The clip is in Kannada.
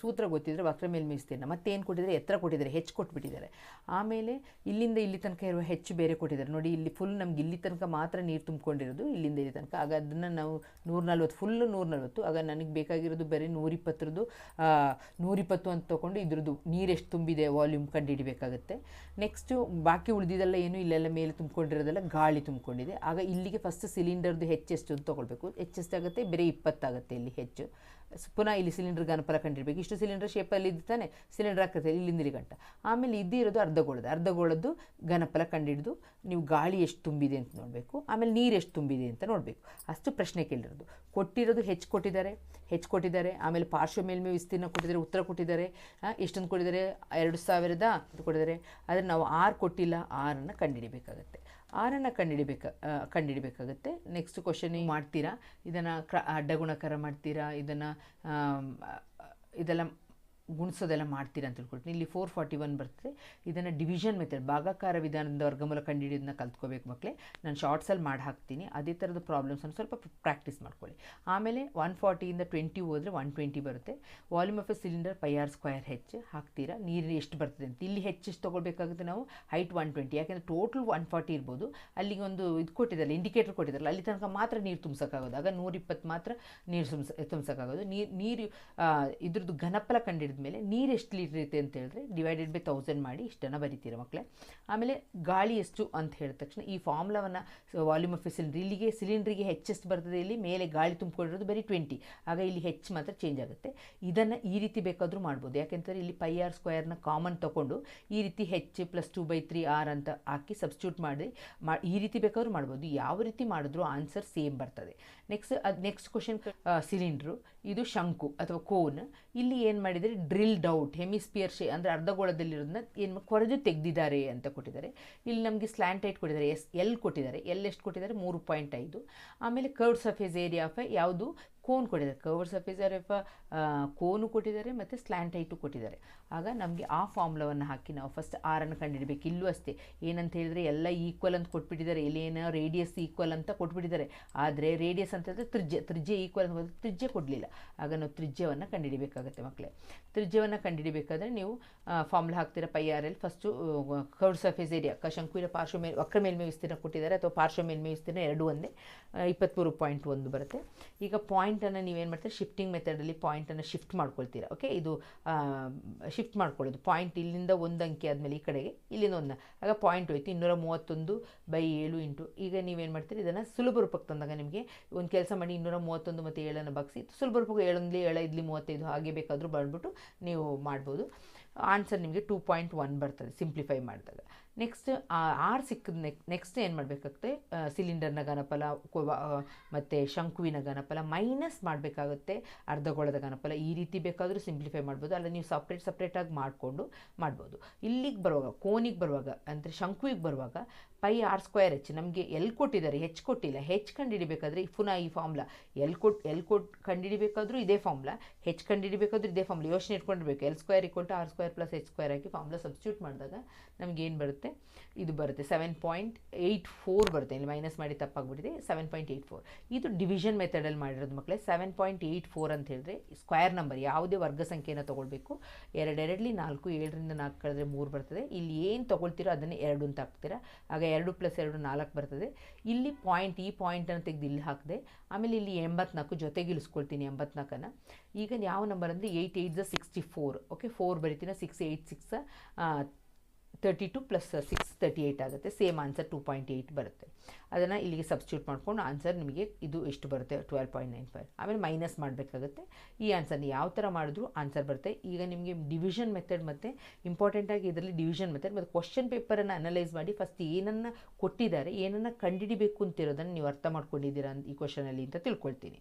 ಸೂತ್ರ ಗೊತ್ತಿದ್ದರೆ ವಕ್ರ ಮೇಲ್ಮೈ ವಿಸ್ತೀರ್ಣ ಮತ್ತೇನು ಕೊಟ್ಟಿದ್ದಾರೆ ಎತ್ತರ ಕೊಟ್ಟಿದ್ದಾರೆ, ಹೆಚ್ಚು ಕೊಟ್ಬಿಟ್ಟಿದ್ದಾರೆ. ಆಮೇಲೆ ಇಲ್ಲಿಂದ ಇಲ್ಲಿ ತನಕ ಇರುವ ಹೆಚ್ಚು ಬೇರೆ ಕೊಟ್ಟಿದ್ದಾರೆ. ನೋಡಿ, ಇಲ್ಲಿ ಫುಲ್ ನಮ್ಗೆ ಇಲ್ಲಿ ತನಕ ಮಾತ್ರ ನೀರು ತುಂಬಿಕೊಂಡಿರೋದು, ಇಲ್ಲಿಂದ ಇಲ್ಲಿ ತನಕ. ಆಗ ಅದನ್ನು ನಾವು ನೂರ ನಲ್ವತ್ತು ಫುಲ್ ನೂರ ನಲ್ವತ್ತು ಆಗ ನನಗೆ ಬೇಕಾಗಿರೋದು ಬರೀ ನೂರಿಪ್ಪತ್ತರದ್ದು ನೂರಿಪ್ಪತ್ತು ಅಂತ ತೊಗೊಂಡು ಇದ್ರದ್ದು ನೀರು ಎಷ್ಟು ತುಂಬಿದೆ ವಾಲ್ಯೂಮ್ ಕಂಡುಹಿಡಿಬೇಕಾಗುತ್ತೆ. ನೆಕ್ಸ್ಟು ಬಾಕಿ ಉಳಿದಿದ್ದೆಲ್ಲ ಏನು ಇಲ್ಲೆಲ್ಲ ಮೇಲೆ ತುಂಬಿಕೊಂಡಿರೋದೆಲ್ಲ ಗಾಳಿ ತುಂಬಿಕೊಂಡಿದೆ. ಆಗ ಇಲ್ಲಿಗೆ ಫಸ್ಟ್ ಸಿಲಿಂಡರ್ದು ಹೆಚ್ಚೆಷ್ಟು ಅಂತ ತೊಗೊಳ್ಬೇಕು. ಹೆಚ್ಚೆಷ್ಟಾಗುತ್ತೆ ಬರೀ ಇಪ್ಪತ್ತಾಗುತ್ತೆ ಇಲ್ಲಿ ಹೆಚ್ಚು. ಪುನಃ ಇಲ್ಲಿ ಸಿಲಿಂಡರ್ ಗಾನಪರ ಕಂಡಿರ್ಬೇಕು. ಇಷ್ಟು ಸಿಲಿಂಡರ್ ಶೇಪಲ್ಲಿ ಇದ್ದು ತಾನೆ ಸಿಲಿಂಡರ್ ಆಕೃತಿಯಲ್ಲಿ ಇಲ್ಲಿಂದ ಇಲ್ಲಿ ಗಂಟ. ಆಮೇಲೆ ಇದ್ದಿರೋದು ಅರ್ಧಗೋಳದ ಅರ್ಧಗೋಳದ್ದು ಘನಫಲ ಕಂಡಿಡಿದು ನೀವು ಗಾಳಿ ಎಷ್ಟು ತುಂಬಿದೆ ಅಂತ ನೋಡಬೇಕು. ಆಮೇಲೆ ನೀರು ಎಷ್ಟು ತುಂಬಿದೆ ಅಂತ ನೋಡಬೇಕು. ಅಷ್ಟು ಪ್ರಶ್ನೆ ಕೇಳಿರೋದು. ಕೊಟ್ಟಿರೋದು ಹೆಚ್ಚು ಕೊಟ್ಟಿದ್ದಾರೆ. ಹೆಚ್ಚು ಕೊಟ್ಟಿದ್ದಾರೆ. ಆಮೇಲೆ ಪಾರ್ಶ್ವ ಮೇಲ್ಮೇ ವಿಸ್ತೀರ್ಣ ಕೊಟ್ಟಿದ್ದಾರೆ. ಉತ್ತರ ಕೊಟ್ಟಿದ್ದಾರೆ. ಎಷ್ಟೊಂದು ಕೊಟ್ಟಿದ್ದಾರೆ? ಎರಡು ಸಾವಿರದ ಕೊಟ್ಟಿದ್ದಾರೆ. ಆದರೆ ನಾವು ಆರು ಕೊಟ್ಟಿಲ್ಲ. ಆರನ್ನು ಕಂಡುಹಿಡಿಬೇಕಾಗತ್ತೆ ಆರನ್ನು ಕಂಡುಹಿಡಬೇಕಾಗತ್ತೆ ಕಂಡುಹಿಡಿಬೇಕಾಗತ್ತೆ ನೆಕ್ಸ್ಟ್ ಕ್ವಶನ್ ಮಾಡ್ತೀರಾ? ಇದನ್ನು ಕ್ರ ಅಡ್ಡಗುಣಕರ ಮಾಡ್ತೀರಾ? ಇದನ್ನು ഇതെല്ലാം ಗುಣಿಸೋದೆಲ್ಲ ಮಾಡ್ತೀರಾ ಅಂತ ತಿಳ್ಕೊಳ್ತೀನಿ. ಇಲ್ಲಿ ಫೋರ್ ಫಾರ್ಟಿ ಒನ್ ಬರ್ತದೆ. ಇದನ್ನು ಡಿವಿಷನ್ ಮೆಥಡ್ ಭಾಗಾಕಾರ ವಿಧಾನದ ವರ್ಗಮೂಲ ಕಂಡುಹಿಡಿಯೋದನ್ನ ಕಲ್ತ್ಕೋಬೇಕು ಮಕ್ಕಳೇ ನಾನು ಶಾರ್ಟ್ಸಲ್ಲಿ ಮಾಡಿ ಹಾಕ್ತೀನಿ. ಅದೇ ಥರದ ಪ್ರಾಬ್ಲಮ್ಸನ್ನು ಸ್ವಲ್ಪ ಪ್ರಾಕ್ಟೀಸ್ ಮಾಡ್ಕೊಳ್ಳಿ. ಆಮೇಲೆ ಒನ್ ಫಾರ್ಟಿಯಿಂದ ಟ್ವೆಂಟಿ ಹೋದರೆ ಒನ್ ಟ್ವೆಂಟಿ ಬರುತ್ತೆ. Volume of a cylinder pi r square ಹೆಚ್ಚು ಹಾಕ್ತೀರಾ? ನೀರು ಎಷ್ಟು ಬರ್ತದೆ ಅಂತ. ಇಲ್ಲಿ ಹೆಚ್ಚು ಎಷ್ಟು ತೊಗೊಳ್ಬೇಕಾಗುತ್ತೆ ನಾವು? ಹೈಟ್ ಒನ್ ಟ್ವೆಂಟಿ ಯಾಕೆಂದರೆ ಟೋಟಲ್ ಒನ್ ಫಾರ್ಟಿ ಇರ್ಬೋದು. ಅಲ್ಲಿಗೆ ಒಂದು ಇದು ಕೊಟ್ಟಿದ್ದಾರೆ ಇಂಡಿಕೇಟರ್ ಕೊಟ್ಟಿದ್ದಾರಲ್ಲ ಅಲ್ಲಿ ತನಕ ಮಾತ್ರ ನೀರು ತುಂಬಿಸೋಕ್ಕಾಗೋದು. ಆಗ ನೂರಿಪ್ಪತ್ತು ಮಾತ್ರ ನೀರು ತುಂಬಿಸ ತುಂಬಿಸೋಕ್ಕಾಗೋದು. ನೀರು ನೀರು ಇದ್ರದ್ದು ಘನಫಲ ಕಂಡಿಡಿದ ಮೇಲೆ ನೀರು ಎಷ್ಟು ಲೀಟ್ರ್ ಇರುತ್ತೆ ಅಂತ ಹೇಳಿದ್ರೆ ಡಿವೈಡೆಡ್ ಬೈ ತೌಸಂಡ್ ಮಾಡಿ ಇಷ್ಟನ್ನು ಬರಿತೀರ ಮಕ್ಕಳೇ ಆಮೇಲೆ ಗಾಳಿ ಎಷ್ಟು ಅಂತ ಹೇಳಿದ ತಕ್ಷಣ ಈ ಫಾರ್ಮುಲಾವನ್ನು ವಾಲ್ಯೂಮ್ ಆಫ್ ಸಿಲಿಂಡ್ರ್ ಇಲ್ಲಿಗೆ ಸಿಲಿಂಡ್ರಿಗೆ ಹೆಚ್ಚೆಷ್ಟು ಬರ್ತದೆ ಇಲ್ಲಿ, ಮೇಲೆ ಗಾಳಿ ತುಂಬಿಕೊಂಡಿರೋದು ಬರೀ ಟ್ವೆಂಟಿ ಆಗ ಇಲ್ಲಿ ಹೆಚ್ಚು ಮಾತ್ರ ಚೇಂಜ್ ಆಗುತ್ತೆ. ಇದನ್ನು ಈ ರೀತಿ ಬೇಕಾದರೂ ಮಾಡ್ಬೋದು. ಯಾಕೆಂತಂದರೆ ಇಲ್ಲಿ ಪೈ ಆರ್ ಸ್ಕ್ವೇರ್ನ ಕಾಮನ್ ತೊಗೊಂಡು ಈ ರೀತಿ h plus two by three r ಅಂತ ಹಾಕಿ ಸಬ್ಸ್ಟ್ಯೂಟ್ ಮಾಡಿ, ಮಾ, ಈ ರೀತಿ ಬೇಕಾದರೂ ಮಾಡ್ಬೋದು. ಯಾವ ರೀತಿ ಮಾಡಿದ್ರೂ ಆನ್ಸರ್ ಸೇಮ್ ಬರ್ತದೆ. ನೆಕ್ಸ್ಟ್ ಅದು ನೆಕ್ಸ್ಟ್ ಕ್ವಶನ್ ಸಿಲಿಂಡ್ರು ಇದು ಶಂಕು ಅಥವಾ ಕೋನ್ ಇಲ್ಲಿ ಏನು ಮಾಡಿದರೆ ಡ್ರಿಲ್ಡ್ ಔಟ್, ಹೆಮಿಸ್ಪಿಯರ್ ಶೇ, ಅಂದರೆ ಅರ್ಧಗೋಳದಲ್ಲಿರೋದನ್ನ ಏನು ಕೊರೆದು ತೆಗೆದಿದ್ದಾರೆ ಅಂತ ಕೊಟ್ಟಿದ್ದಾರೆ. ಇಲ್ಲಿ ನಮಗೆ ಸ್ಲ್ಯಾಂಟ್ ಐಟ್ ಕೊಟ್ಟಿದ್ದಾರೆ, ಎಸ್, ಎಲ್ ಕೊಟ್ಟಿದ್ದಾರೆ. ಎಲ್ ಎಷ್ಟು ಕೊಟ್ಟಿದ್ದಾರೆ? ಮೂರು ಪಾಯಿಂಟ್ ಐದು. ಆಮೇಲೆ ಕರ್ಡ್ ಸರ್ಫೇಸ್ ಏರಿಯಾ ಆಫ್ ಯಾವುದು? ಕೋನ್ ಕೊಟ್ಟಿದ್ದಾರೆ. ಕವರ್ ಸರ್ಫೇಸ್ ಎಫ್ ಕೋನು ಕೊಟ್ಟಿದ್ದಾರೆ ಮತ್ತು ಸ್ಲ್ಯಾಂಟೈಟು ಕೊಟ್ಟಿದ್ದಾರೆ. ಆಗ ನಮಗೆ ಆ ಫಾರ್ಮುಲಾವನ್ನು ಹಾಕಿ ನಾವು ಫಸ್ಟ್ ಆರನ್ನು ಕಂಡುಹಿಡಬೇಕು ಇಲ್ಲೂ ಅಷ್ಟೇ. ಏನಂತ ಹೇಳಿದರೆ ಎಲ್ಲ ಈಕ್ವಲ್ ಅಂತ ಕೊಟ್ಬಿಟ್ಟಿದ್ದಾರೆ. ಇಲ್ಲೇನೋ ರೇಡಿಯಸ್ ಈಕ್ವಲ್ ಅಂತ ಕೊಟ್ಬಿಟ್ಟಿದ್ದಾರೆ. ಆದರೆ ರೇಡಿಯಸ್ ಅಂತ ಹೇಳಿದ್ರೆ ತ್ರಿಜ್ಯ ತ್ರಿಜ್ಯ ಈಕ್ವಲ್ ಅಂತ ತ್ರಿಜ್ಯ ಕೊಡಲಿಲ್ಲ. ಆಗ ನಾವು ತ್ರಿಜ್ಯವನ್ನು ಕಂಡಿಡಿಬೇಕಾಗುತ್ತೆ ಮಕ್ಕಳೇ ತ್ರಿಜ್ಯವನ್ನು ಕಂಡುಹಿಡಿಬೇಕಾದ್ರೆ ನೀವು ಫಾರ್ಮುಲಾ ಹಾಕ್ತೀರಾ? Pi r l first curved surface area ಕ ಪಾರ್ಶ್ವ ಮೇಲೆ ವಕ್ರ ಮೇಲ್ಮೈ ವಿಸ್ತೀರ್ಣ ಕೊಟ್ಟಿದ್ದಾರೆ. ಅಥವಾ ಪಾರ್ಶ್ವ ಮೇಲ್ಮೈ ವಿಸ್ತೀರ್ಣ ಎರಡು ಒಂದೇ ಇಪ್ಪತ್ತ್ಮೂರು ಪಾಯಿಂಟ್ ಒಂದು ಬರುತ್ತೆ. ಈಗ ಪಾಯಿಂಟನ್ನು ನೀವೇನು ಮಾಡ್ತೀರಾ? ಶಿಫ್ಟಿಂಗ್ ಮೆಥಡಲ್ಲಿ ಪಾಯಿಂಟನ್ನು ಶಿಫ್ಟ್ ಮಾಡ್ಕೊಳ್ತೀರಾ. ಓಕೆ ಇದು ಶಿಫ್ಟ್ ಮಾಡ್ಕೊಳ್ಳೋದು. ಪಾಯಿಂಟ್ ಇಲ್ಲಿಂದ ಒಂದು ಅಂಕಿ ಆದಮೇಲೆ ಈ ಕಡೆಗೆ, ಇಲ್ಲಿಂದ ಒಂದು ಆಗ ಪಾಯಿಂಟ್ ಹೋಯ್ತು. ಇನ್ನೂರ ಮೂವತ್ತೊಂದು ಬೈ ಏಳು ಇಂಟು. ಈಗ ನೀವೇನು ಮಾಡ್ತೀರಿ? ಇದನ್ನು ಸುಲಭ ರೂಪಕ್ಕೆ ತಂದಾಗ ನಿಮಗೆ ಒಂದು ಕೆಲಸ ಮಾಡಿ ಇನ್ನೂರ ಮೂವತ್ತೊಂದು ಮತ್ತು ಏಳನ್ನು ಬಗ್ಸಿ, ಸುಲಭ ರೂಪಕ್ಕೆ ಏಳೊಂದಲಿ ಏಳ, ಇದ್ಲಿ ಮೂವತ್ತೈದು, ಹಾಗೆ ಬೇಕಾದರೂ ಬಂದ್ಬಿಟ್ಟು ನೀವು ಮಾಡ್ಬೋದು. ಆನ್ಸರ್ ನಿಮಗೆ ಟೂ ಪಾಯಿಂಟ್ ಒನ್ ಬರ್ತದೆ ಸಿಂಪ್ಲಿಫೈ ಮಾಡಿದಾಗ. ನೆಕ್ಸ್ಟ್ ಆರ್ ಸಿಕ್ಕಿದ ನೆಕ್ ನೆಕ್ಸ್ಟ್ ಏನು ಮಾಡಬೇಕಾಗುತ್ತೆ? ಸಿಲಿಂಡರ್ನ ಘನಫಲ ಮತ್ತು ಶಂಕುವಿನ ಘನಫಲ ಮೈನಸ್ ಮಾಡಬೇಕಾಗುತ್ತೆ. ಅರ್ಧಗೋಳದ ಗಣಪಲ ಈ ರೀತಿ ಬೇಕಾದರೂ ಸಿಂಪ್ಲಿಫೈ ಮಾಡ್ಬೋದು. ಅಲ್ಲ, ನೀವು ಸಪ್ರೇಟ್ ಸಪ್ರೇಟಾಗಿ ಮಾಡಿಕೊಂಡು ಮಾಡ್ಬೋದು. ಇಲ್ಲಿಗೆ ಬರುವಾಗ, ಕೋನಿಗೆ ಬರುವಾಗ, ಅಂದರೆ ಶಂಕುವಿಗೆ ಬರುವಾಗ ಪೈ ಆರ್ ಸ್ಕ್ವೇರ್ ಹೆಚ್ ನಮಗೆ ಎಲ್ ಕೊಟ್ಟಿದ್ದಾರೆ. ಹೆಚ್ ಕೊಟ್ಟಿಲ್ಲ. ಹೆಚ್ ಕಂಡುಹಿಡಿಬೇಕಾದ್ರೆ ಪುನಃ ಈ ಫಾರ್ಮ್ಲಾ ಎಲ್ ಕೊಟ್ ಎಲ್ ಕೊಟ್ ಕಂಡುಹಿಡಿಬೇಕಾದ್ರೂ ಇದೇ ಫಾರ್ಮ್ಲಾ ಹೆಚ್ ಕಂಡುಹಿಡಿಬೇಕಾದ್ರೂ ಇದೇ ಫಾರ್ಮ್ಲಾ ಯೋಚನೆ ಇಟ್ಕೊಂಡಿರ್ಬೇಕು. L square equal to r square plus h square hockey formula substitute ಮಾಡಿದಾಗ ನಮಗೇನು ಏನು ಬರುತ್ತೆ. ಇದು ಬರುತ್ತೆ ಸೆವೆನ್ ಪಾಯಿಂಟ್ ಏಯ್ಟ್ ಫೋರ್ ಬರುತ್ತೆ. ಇಲ್ಲಿ ಮೈನಸ್ ಮಾಡಿ ತಪ್ಪಾಗ್ಬಿಟ್ಟಿದೆ. ಸೆವೆನ್ ಪಾಯಿಂಟ್ ಏಯ್ಟ್ ಫೋರ್ ಇದು ಡಿವಿಷನ್ ಮೆಥಡಲ್ಲಿ ಮಾಡಿರೋದು ಮಕ್ಕಳೇ ಸೆವೆನ್ ಪಾಯಿಂಟ್ ಏಯ್ಟ್ ಫೋರ್ ಅಂತ ಹೇಳಿದ್ರೆ ಸ್ಕ್ವೇರ್ ನಂಬರ್ ಯಾವುದೇ ವರ್ಗ ಸಂಖ್ಯೆನ ತೊಗೊಳ್ಬೇಕು. ಎರಡೆರಡಲಿ ನಾಲ್ಕು, ಏಳರಿಂದ ನಾಲ್ಕು ಕಳೆದ್ರೆ ಮೂರು ಬರ್ತದೆ. ಇಲ್ಲಿ ಏನು ತೊಗೊಳ್ತೀರೋ ಅದನ್ನೇ ಎರಡು ಅಂತ ಹಾಕ್ತೀರಾ. ಆಗ ಎರಡು ಪ್ಲಸ್ ಎರಡು ನಾಲ್ಕು ಬರ್ತದೆ. ಇಲ್ಲಿ ಪಾಯಿಂಟ್ ಈ ಪಾಯಿಂಟನ್ನು ತೆಗೆದು ಇಲ್ಲಿ ಹಾಕಿದೆ. ಆಮೇಲೆ ಇಲ್ಲಿ ಎಂಬತ್ನಾಲ್ಕು ಜೊತೆಗೆ ಇಳಿಸ್ಕೊಳ್ತೀನಿ ಎಂಬತ್ನಾಲ್ಕನ್ನು. ಈಗ ಯಾವ ನಂಬರ್ ಅಂದರೆ eight eight sixty four okay four ಬರಿತೀನಿ six eight six thirty two plus six thirty eight ಆಗುತ್ತೆ. Same answer two point eight ಬರುತ್ತೆ. ಅದನ್ನು ಇಲ್ಲಿಗೆ ಸಬ್ಸ್ಟ್ಯೂಟ್ ಮಾಡ್ಕೊಂಡು ಆನ್ಸರ್ ನಿಮಗೆ ಇದು ಎಷ್ಟು ಬರುತ್ತೆ? ಟ್ವೆಲ್ ಪಾಯಿಂಟ್ ನೈನ್ ಫೈವ್ ಆಮೇಲೆ ಮೈನಸ್ ಮಾಡಬೇಕಾಗುತ್ತೆ. ಈ ಆನ್ಸರ್ನ ಯಾವ ಥರ ಮಾಡಿದ್ರು ಆನ್ಸರ್ ಬರುತ್ತೆ. ಈಗ ನಿಮಗೆ ಡಿವಿಷನ್ ಮೆಥಡ್ ಮತ್ತು ಇಂಪಾರ್ಟೆಂಟಾಗಿ ಇದರಲ್ಲಿ ಡಿವಿಷನ್ ಮೆಥಡ್ ಮತ್ತು ಕ್ವಶನ್ ಪೇಪರನ್ನು ಅನಲೈಸ್ ಮಾಡಿ ಫಸ್ಟ್ ಏನನ್ನು ಕೊಟ್ಟಿದ್ದಾರೆ, ಏನನ್ನು ಕಂಡುಹಿಡಿಬೇಕು ಅಂತಿರೋದನ್ನು ನೀವು ಅರ್ಥ ಮಾಡ್ಕೊಂಡಿದ್ದೀರಾ ಈ ಕ್ವಶನಲ್ಲಿ ಅಂತ ತಿಳ್ಕೊಳ್ತೀನಿ.